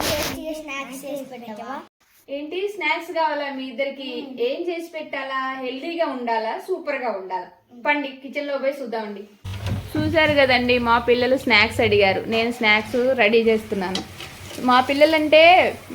Snacks చేసి పెట్టావా? ఏంటి స్నాక్స్ కావాలా మీ ఇద్దరికి? ఏం చేసి పెట్టాలా? హెల్దీగా ఉండాలా? సూపర్గా ఉండాలా? పండి కిచెన్లో పోయి చూద్దామండి చూసారు కదండి మా పిల్లలు స్నాక్స్ అడిగారు. నేను స్నాక్స్ రెడీ చేస్తున్నాను. మా పిల్లలంటే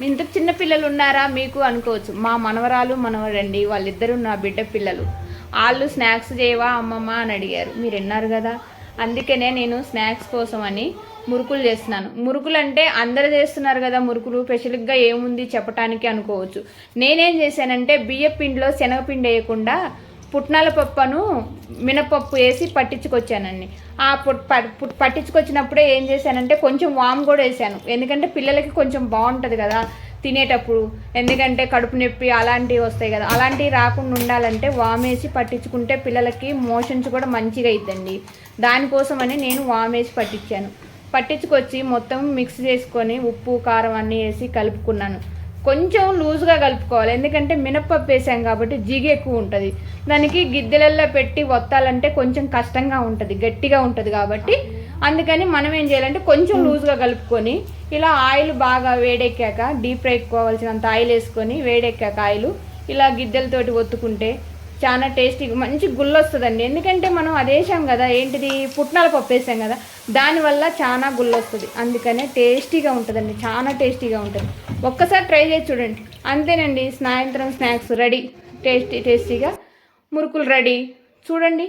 ఇంత చిన్న పిల్లలు ఉన్నారా మీకు అనుకోవచ్చు. మా మనవరాలు మనవడండి వాళ్ళిద్దరు నా బిడ్డ పిల్లలు. వాళ్ళు స్నాక్స్ చేయవా అమ్మమ్మ అని అడిగారు. మీరు విన్నారు కదా? అందుకనే నేను స్నాక్స్ కోసం అని మురుకులు చేస్తున్నాను. మురుకులు అంటే అందరు చేస్తున్నారు కదా మురుకులు స్పెషల్గా ఏముంది చెప్పటానికి అనుకోవచ్చు. నేనేం చేశానంటే బియ్య పిండిలో శనగపిండి వేయకుండా పుట్నాల పప్పును మినపప్పు వేసి పట్టించుకొచ్చానండి. ఆ పుట్ పుట్- పట్టించుకొచ్చినప్పుడే ఏం చేశానంటే కొంచెం వామ్ కూడా వేసాను ఎందుకంటే పిల్లలకి కొంచెం బాగుంటుంది కదా. తినేటప్పుడు. ఎందుకంటే కడుపు నొప్పి అలాంటివి వస్తాయి కదా. అలాంటివి రాకుండా ఉండాలంటే వామేసి పట్టించుకుంటే పిల్లలకి మోషన్స్ కూడా మంచిగా అవుతుందండి దానికోసమని నేను వామేసి పట్టించాను. పట్టించుకొచ్చి మొత్తం మిక్స్ చేసుకొని ఉప్పు కారం అన్నీ వేసి కలుపుకున్నాను. కొంచెం లూజ్గా కలుపుకోవాలి. ఎందుకంటే మినప్పప్పు వేసాం కాబట్టి జిగి ఎక్కువ ఉంటుంది. దానికి గిద్దెలల్లో పెట్టి వత్తాలంటే కొంచెం కష్టంగా ఉంటుంది. గట్టిగా ఉంటుంది కాబట్టి అందుకని మనం ఏం చేయాలంటే కొంచెం లూజ్గా కలుపుకొని ఇలా ఆయిల్ బాగా వేడెక్కాక డీప్ ఫ్రై కావాల్సినంత ఆయిల్ వేసుకొని వేడెక్కాక ఆయిల్ ఇలా గిద్దెలతోటి ఒత్తుకుంటే చాలా టేస్టీగా మంచి గుళ్ళు వస్తుందండి ఎందుకంటే మనం అది వేసాం కదా ఏంటిది? పుట్నాల పప్పు వేసాం కదా దానివల్ల చాలా గుళ్ళు వస్తుంది అందుకనే టేస్టీగా ఉంటుందండి చాలా టేస్టీగా ఉంటుంది. ఒక్కసారి ట్రై చేసి చూడండి. అంతేనండి సాయంత్రం స్నాక్స్ రెడీ టేస్టీ టేస్టీగా మురుకులు రెడీ చూడండి.